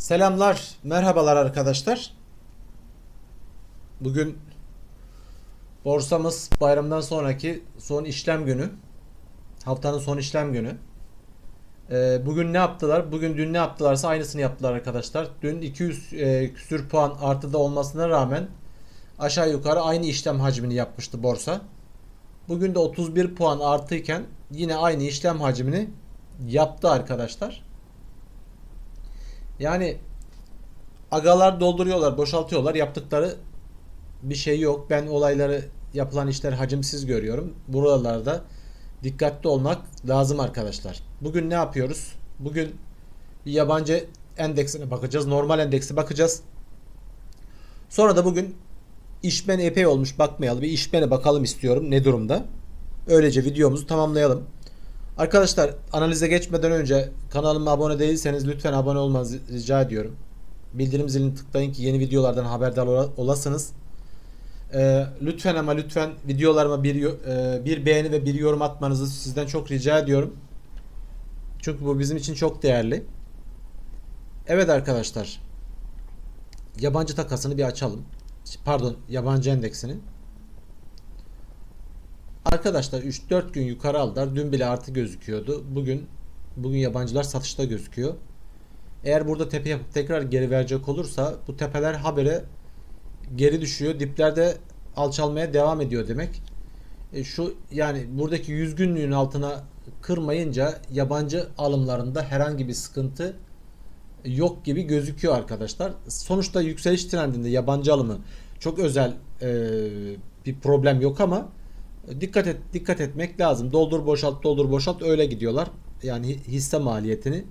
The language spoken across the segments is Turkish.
Selamlar, merhabalar arkadaşlar. Bugün borsamız bayramdan sonraki son işlem günü. Haftanın son işlem günü. Ee, bugün ne yaptılar? Bugün dün ne yaptılarsa aynısını yaptılar arkadaşlar. Dün 200 e, küsür puan artıda olmasına rağmen aşağı yukarı aynı işlem hacmini yapmıştı borsa. Bugün de 31 puan artıyken yine aynı işlem hacmini yaptı arkadaşlar. Yani agalar dolduruyorlar, boşaltıyorlar. Yaptıkları bir şey yok. Ben olayları yapılan işler hacimsiz görüyorum. Buralarda dikkatli olmak lazım arkadaşlar. Bugün ne yapıyoruz? Bugün bir yabancı endeksine bakacağız. Normal endeksi bakacağız. Sonra da bugün işmen epey olmuş bakmayalım. Bir işmene bakalım istiyorum ne durumda. Öylece videomuzu tamamlayalım. Arkadaşlar analize geçmeden önce kanalıma abone değilseniz lütfen abone olmanızı rica ediyorum. Bildirim zilini tıklayın ki yeni videolardan haberdar ola- olasınız. Ee, lütfen ama lütfen videolarıma bir e, bir beğeni ve bir yorum atmanızı sizden çok rica ediyorum. Çünkü bu bizim için çok değerli. Evet arkadaşlar. Yabancı takasını bir açalım. Pardon, yabancı endeksini. Arkadaşlar 3-4 gün yukarı aldılar. Dün bile artı gözüküyordu. Bugün bugün yabancılar satışta gözüküyor. Eğer burada tepe yapıp tekrar geri verecek olursa bu tepeler habere geri düşüyor. Diplerde alçalmaya devam ediyor demek. E şu yani buradaki 100 günlüğün altına kırmayınca yabancı alımlarında herhangi bir sıkıntı yok gibi gözüküyor arkadaşlar. Sonuçta yükseliş trendinde yabancı alımı çok özel e, bir problem yok ama dikkat et dikkat etmek lazım. Doldur boşalt doldur boşalt öyle gidiyorlar. Yani hi- hisse maliyetini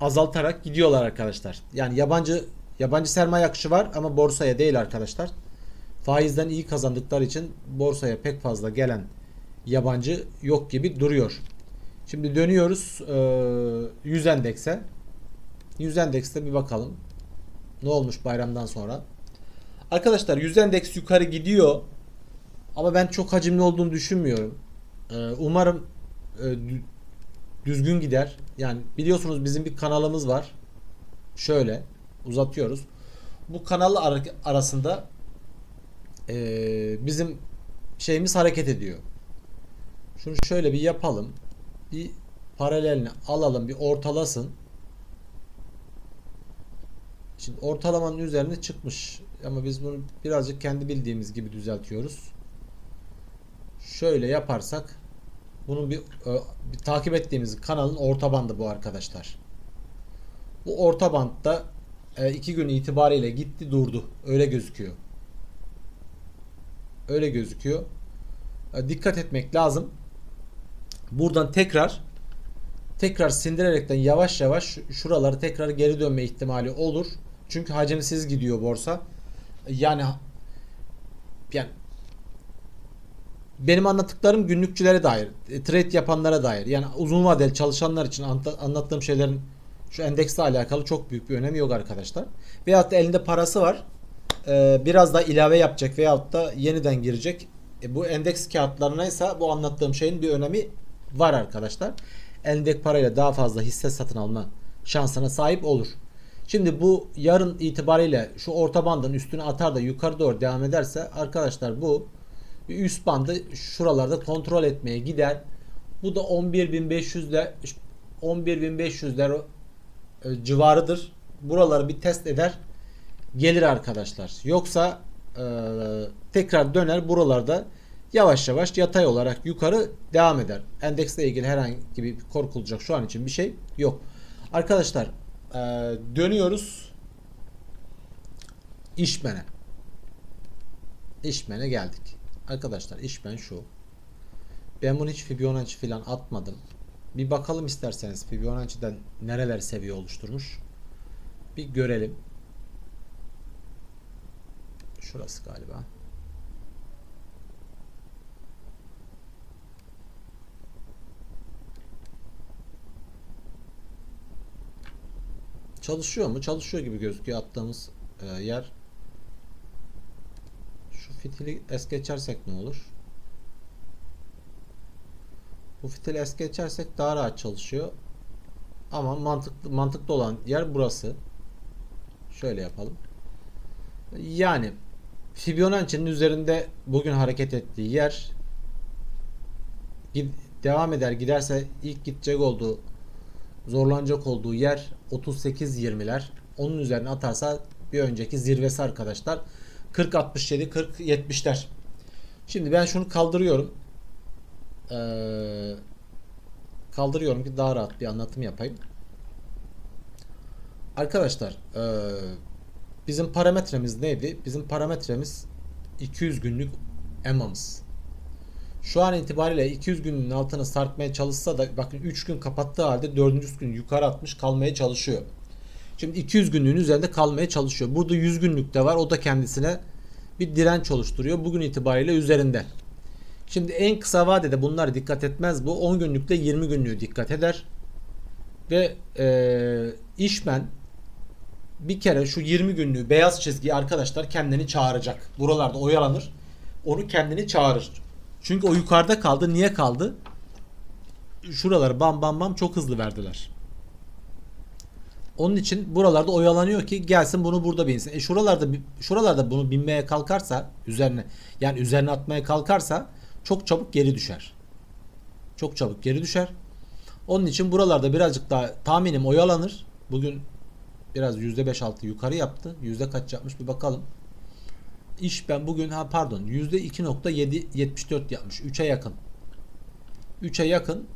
azaltarak gidiyorlar arkadaşlar. Yani yabancı yabancı sermaye akışı var ama borsaya değil arkadaşlar. Faizden iyi kazandıkları için borsaya pek fazla gelen yabancı yok gibi duruyor. Şimdi dönüyoruz e, 100 endekse. 100 endekste bir bakalım. Ne olmuş bayramdan sonra? Arkadaşlar 100 endeks yukarı gidiyor. Ama ben çok hacimli olduğunu düşünmüyorum. Ee, umarım e, dü- düzgün gider. Yani biliyorsunuz bizim bir kanalımız var. Şöyle uzatıyoruz. Bu kanal ar- arasında e, bizim şeyimiz hareket ediyor. Şunu şöyle bir yapalım. Bir paralelini alalım, bir ortalasın. Şimdi ortalamanın üzerine çıkmış. Ama biz bunu birazcık kendi bildiğimiz gibi düzeltiyoruz. Şöyle yaparsak bunun bir, e, bir takip ettiğimiz kanalın orta bandı bu arkadaşlar. Bu orta bantta e, iki gün itibariyle gitti durdu. Öyle gözüküyor. Öyle gözüküyor. E, dikkat etmek lazım. Buradan tekrar tekrar sindirerekten yavaş yavaş şuraları tekrar geri dönme ihtimali olur. Çünkü hacimsiz gidiyor borsa. Yani yani benim anlattıklarım günlükçülere dair, e, trade yapanlara dair. Yani uzun vadeli çalışanlar için anla- anlattığım şeylerin şu endeksle alakalı çok büyük bir önemi yok arkadaşlar. Veyahut da elinde parası var. e, biraz da ilave yapacak veyahut da yeniden girecek. E, bu endeks kağıtlarına ise bu anlattığım şeyin bir önemi var arkadaşlar. Elindeki parayla daha fazla hisse satın alma şansına sahip olur. Şimdi bu yarın itibariyle şu orta bandın üstüne atar da yukarı doğru devam ederse arkadaşlar bu bir üst bandı şuralarda kontrol etmeye gider. Bu da 11.500'ler 11.500'ler e, civarıdır. Buraları bir test eder. Gelir arkadaşlar. Yoksa e, tekrar döner buralarda yavaş yavaş yatay olarak yukarı devam eder. Endeksle ilgili herhangi bir korkulacak şu an için bir şey yok. Arkadaşlar e, dönüyoruz işmene. İşmene geldik. Arkadaşlar işmen şu. Ben bunu hiç Fibonacci falan atmadım. Bir bakalım isterseniz Fibonacci'den nereler seviye oluşturmuş. Bir görelim. Şurası galiba. Çalışıyor mu? Çalışıyor gibi gözüküyor attığımız e, yer. Fitili es geçersek ne olur? Bu fitili es geçersek daha rahat çalışıyor. Ama mantıklı mantıklı olan yer burası. Şöyle yapalım. Yani Fibonacci'nin üzerinde bugün hareket ettiği yer devam eder giderse ilk gidecek olduğu zorlanacak olduğu yer 38-20'ler. Onun üzerine atarsa bir önceki zirvesi arkadaşlar 40-67 40-70'ler. Şimdi ben şunu kaldırıyorum. Ee, kaldırıyorum ki daha rahat bir anlatım yapayım. Arkadaşlar ee, bizim parametremiz neydi? Bizim parametremiz 200 günlük EMA'mız. Şu an itibariyle 200 günün altına sarkmaya çalışsa da bakın 3 gün kapattığı halde 4. gün yukarı atmış kalmaya çalışıyor. Şimdi 200 günlüğün üzerinde kalmaya çalışıyor. Burada 100 günlük de var. O da kendisine bir direnç oluşturuyor. Bugün itibariyle üzerinde. Şimdi en kısa vadede bunlar dikkat etmez bu. 10 günlükte 20 günlüğü dikkat eder. Ve eee işmen bir kere şu 20 günlüğü beyaz çizgi arkadaşlar kendini çağıracak. Buralarda oyalanır. Onu kendini çağırır. Çünkü o yukarıda kaldı. Niye kaldı? Şuraları bam bam bam çok hızlı verdiler. Onun için buralarda oyalanıyor ki gelsin bunu burada binsin. E şuralarda şuralarda bunu binmeye kalkarsa üzerine yani üzerine atmaya kalkarsa çok çabuk geri düşer. Çok çabuk geri düşer. Onun için buralarda birazcık daha tahminim oyalanır. Bugün biraz %5-6 yukarı yaptı. Yüzde kaç yapmış bir bakalım. İş ben bugün ha pardon %2.774 yapmış. 3'e yakın. 3'e yakın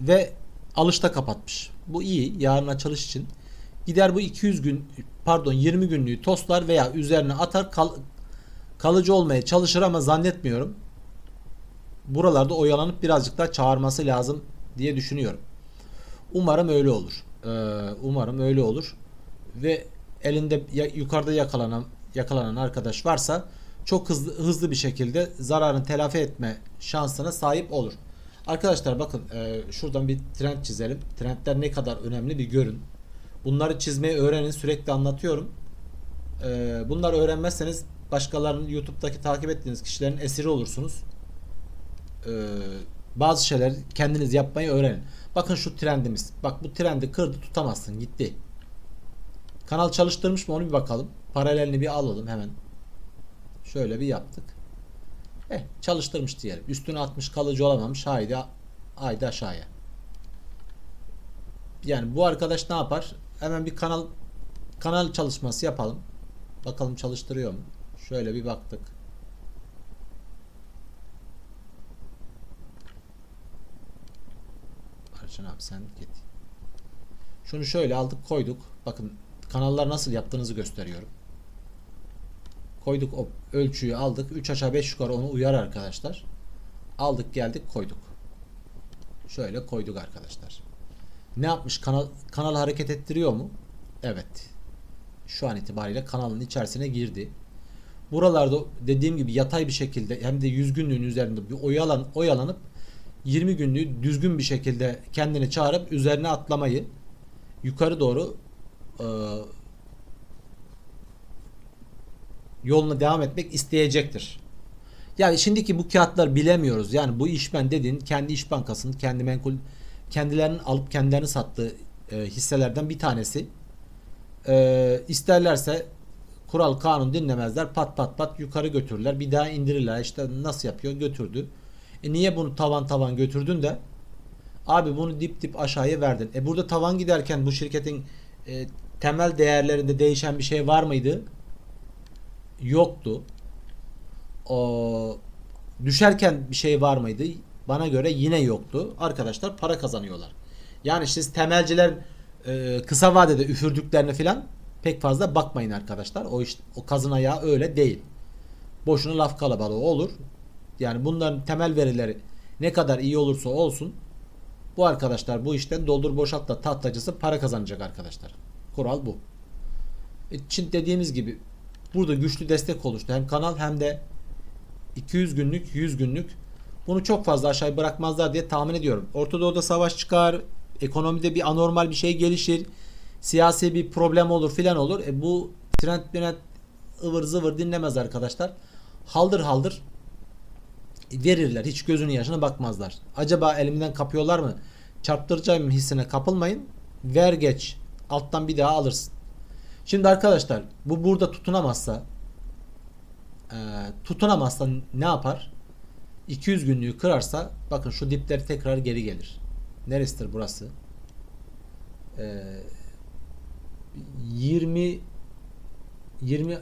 ve alışta kapatmış. Bu iyi yarın açılış için. Gider bu 200 gün pardon 20 günlüğü tostlar veya üzerine atar kal, kalıcı olmaya çalışır ama zannetmiyorum. Buralarda oyalanıp birazcık daha çağırması lazım diye düşünüyorum. Umarım öyle olur. Ee, umarım öyle olur. Ve elinde ya- yukarıda yakalanan yakalanan arkadaş varsa çok hızlı hızlı bir şekilde zararını telafi etme şansına sahip olur. Arkadaşlar bakın e, şuradan bir trend çizelim. Trendler ne kadar önemli bir görün. Bunları çizmeyi öğrenin. Sürekli anlatıyorum. E, bunları öğrenmezseniz başkalarının YouTube'daki takip ettiğiniz kişilerin esiri olursunuz. E, bazı şeyler kendiniz yapmayı öğrenin. Bakın şu trendimiz. Bak bu trendi kırdı tutamazsın. Gitti. Kanal çalıştırmış mı onu bir bakalım. Paralelini bir alalım hemen. Şöyle bir yaptık. Eh çalıştırmış diyelim. Üstüne atmış kalıcı olamamış. Haydi haydi aşağıya. Yani bu arkadaş ne yapar? Hemen bir kanal kanal çalışması yapalım. Bakalım çalıştırıyor mu? Şöyle bir baktık. Arçın abi sen git. Şunu şöyle aldık koyduk. Bakın kanallar nasıl yaptığınızı gösteriyorum. Koyduk o ölçüyü aldık. 3 aşağı 5 yukarı onu uyar arkadaşlar. Aldık geldik koyduk. Şöyle koyduk arkadaşlar. Ne yapmış? Kanal kanal hareket ettiriyor mu? Evet. Şu an itibariyle kanalın içerisine girdi. Buralarda dediğim gibi yatay bir şekilde hem de 100 günlüğün üzerinde bir oyalan oyalanıp 20 günlüğü düzgün bir şekilde kendini çağırıp üzerine atlamayı yukarı doğru e, yoluna devam etmek isteyecektir. Yani şimdiki bu kağıtlar bilemiyoruz. Yani bu işmen dediğin kendi iş bankasının kendi menkul kendilerinin alıp kendilerini sattığı e, hisselerden bir tanesi. E, isterlerse kural kanun dinlemezler pat pat pat yukarı götürürler. Bir daha indirirler. İşte nasıl yapıyor? Götürdü. E niye bunu tavan tavan götürdün de? Abi bunu dip dip aşağıya verdin. E burada tavan giderken bu şirketin e, temel değerlerinde değişen bir şey var mıydı? Yoktu. O düşerken bir şey var mıydı bana göre yine yoktu arkadaşlar para kazanıyorlar yani siz temelciler e, kısa vadede üfürdüklerine filan pek fazla bakmayın arkadaşlar. O iş o kazın ayağı öyle değil. Boşuna laf kalabalığı olur. Yani bunların temel verileri ne kadar iyi olursa olsun bu arkadaşlar bu işten doldur boşaltla tahtacısı para kazanacak arkadaşlar. Kural bu. E, Çin dediğimiz gibi burada güçlü destek oluştu. Hem kanal hem de 200 günlük 100 günlük bunu çok fazla aşağı bırakmazlar diye tahmin ediyorum. Orta Doğu'da savaş çıkar, ekonomide bir anormal bir şey gelişir, siyasi bir problem olur filan olur. E bu trend trend ıvır zıvır dinlemez arkadaşlar. Haldır haldır verirler. Hiç gözünün yaşına bakmazlar. Acaba elimden kapıyorlar mı? Çarptıracağım hissine kapılmayın. Ver geç. Alttan bir daha alırsın. Şimdi arkadaşlar bu burada tutunamazsa e, tutunamazsa ne yapar? 200 günlüğü kırarsa bakın şu dipleri tekrar geri gelir. Neresidir burası? E, 20 20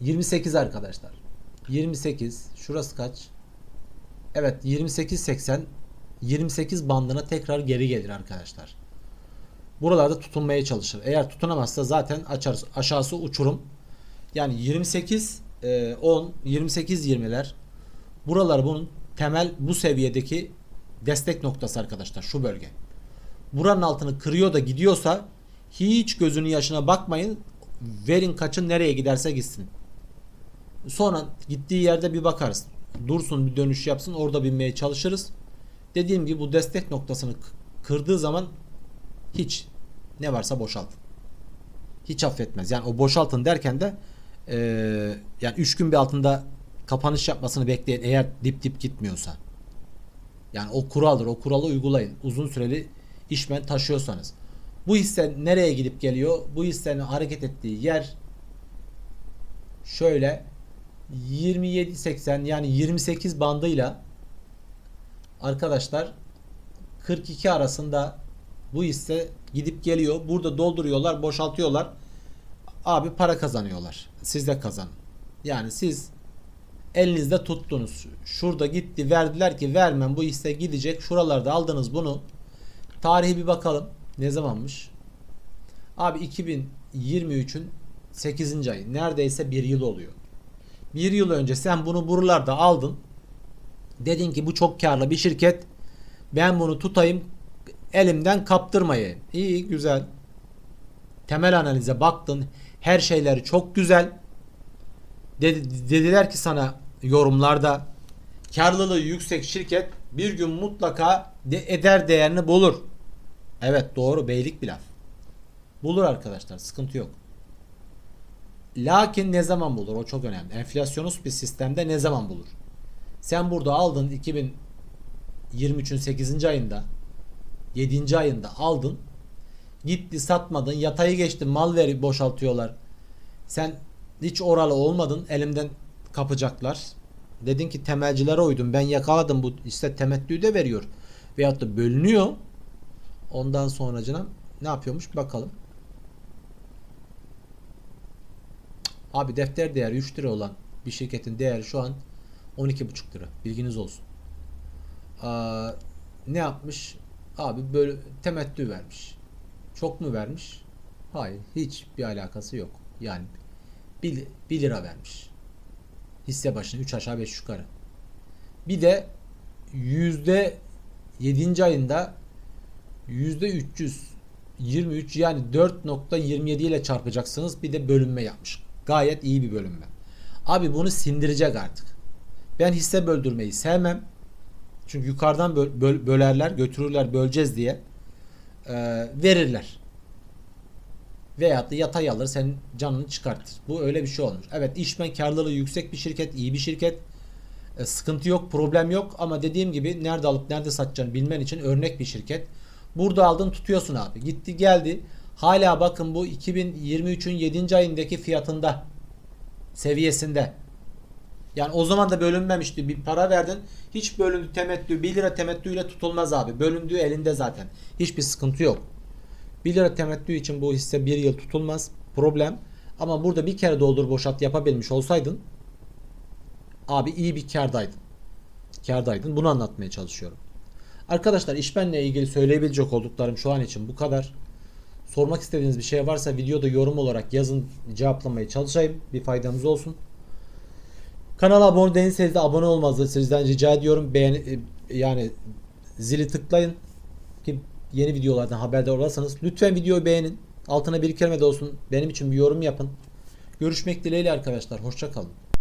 28 arkadaşlar. 28 şurası kaç? Evet 28 80 28 bandına tekrar geri gelir arkadaşlar. Buralarda tutunmaya çalışır. Eğer tutunamazsa zaten açar aşağısı uçurum. Yani 28 e, 10 28 20'ler buralar bunun temel bu seviyedeki destek noktası arkadaşlar şu bölge. Buranın altını kırıyor da gidiyorsa hiç gözünün yaşına bakmayın. Verin kaçın nereye giderse gitsin. Sonra gittiği yerde bir bakarız. Dursun bir dönüş yapsın orada binmeye çalışırız. Dediğim gibi bu destek noktasını kırdığı zaman hiç ne varsa boşaltın. Hiç affetmez. Yani o boşaltın derken de eee, yani 3 gün bir altında kapanış yapmasını bekleyin eğer dip dip gitmiyorsa. Yani o kuraldır. O kuralı uygulayın. Uzun süreli işmen taşıyorsanız. Bu hisse nereye gidip geliyor? Bu hissenin hareket ettiği yer şöyle 27.80 yani 28 bandıyla arkadaşlar 42 arasında bu hisse gidip geliyor. Burada dolduruyorlar, boşaltıyorlar. Abi para kazanıyorlar. Siz de kazanın. Yani siz elinizde tuttunuz. Şurada gitti verdiler ki vermem bu hisse gidecek. Şuralarda aldınız bunu. Tarihi bir bakalım. Ne zamanmış? Abi 2023'ün 8. ayı. Neredeyse bir yıl oluyor. Bir yıl önce sen bunu buralarda aldın. Dedin ki bu çok karlı bir şirket. Ben bunu tutayım elimden kaptırmayayım. İyi güzel. Temel analize baktın. Her şeyleri çok güzel. Dedi- dediler ki sana yorumlarda karlılığı yüksek şirket bir gün mutlaka de eder değerini bulur. Evet doğru beylik bir laf. Bulur arkadaşlar sıkıntı yok. Lakin ne zaman bulur o çok önemli. Enflasyonist bir sistemde ne zaman bulur? Sen burada aldın 2023'ün 8. ayında 7. ayında aldın. Gitti satmadın. Yatayı geçtin. Mal veri boşaltıyorlar. Sen hiç oralı olmadın. Elimden kapacaklar. Dedin ki temelcilere uydum. Ben yakaladım bu işte temettüyü de veriyor. Veyahut da bölünüyor. Ondan sonra canım ne yapıyormuş bakalım. Abi defter değeri 3 lira olan bir şirketin değeri şu an 12,5 lira. Bilginiz olsun. Aa, ne yapmış? Abi böyle temettü vermiş. Çok mu vermiş? Hayır. Hiç bir alakası yok. Yani 1, 1 lira vermiş. Hisse başına 3 aşağı 5 yukarı. Bir de yüzde 7. ayında yüzde 323 yani 4.27 ile çarpacaksınız. Bir de bölünme yapmış. Gayet iyi bir bölünme. Abi bunu sindirecek artık. Ben hisse böldürmeyi sevmem. Çünkü yukarıdan böl- böl- bölerler, götürürler, böleceğiz diye e, verirler. Veyahut da yatay alır senin canını çıkartır. Bu öyle bir şey olmuş. Evet işmen karlılığı yüksek bir şirket, iyi bir şirket. E, sıkıntı yok, problem yok ama dediğim gibi nerede alıp nerede satacağını bilmen için örnek bir şirket. Burada aldın tutuyorsun abi. Gitti geldi. Hala bakın bu 2023'ün 7. ayındaki fiyatında seviyesinde. Yani o zaman da bölünmemişti. Bir para verdin. Hiç bölündü temettü. 1 lira temettüyle tutulmaz abi. Bölündüğü elinde zaten. Hiçbir sıkıntı yok. 1 lira temettü için bu hisse 1 yıl tutulmaz. Problem. Ama burada bir kere doldur boşalt yapabilmiş olsaydın abi iyi bir kardaydın. Kardaydın. Bunu anlatmaya çalışıyorum. Arkadaşlar işbenle ilgili söyleyebilecek olduklarım şu an için bu kadar. Sormak istediğiniz bir şey varsa videoda yorum olarak yazın cevaplamaya çalışayım. Bir faydamız olsun. Kanala abone değilseniz de abone olmanızı sizden rica ediyorum. Beğen e, yani zili tıklayın yeni videolardan haberdar olasınız. Lütfen videoyu beğenin. Altına bir kelime de olsun benim için bir yorum yapın. Görüşmek dileğiyle arkadaşlar. Hoşça kalın.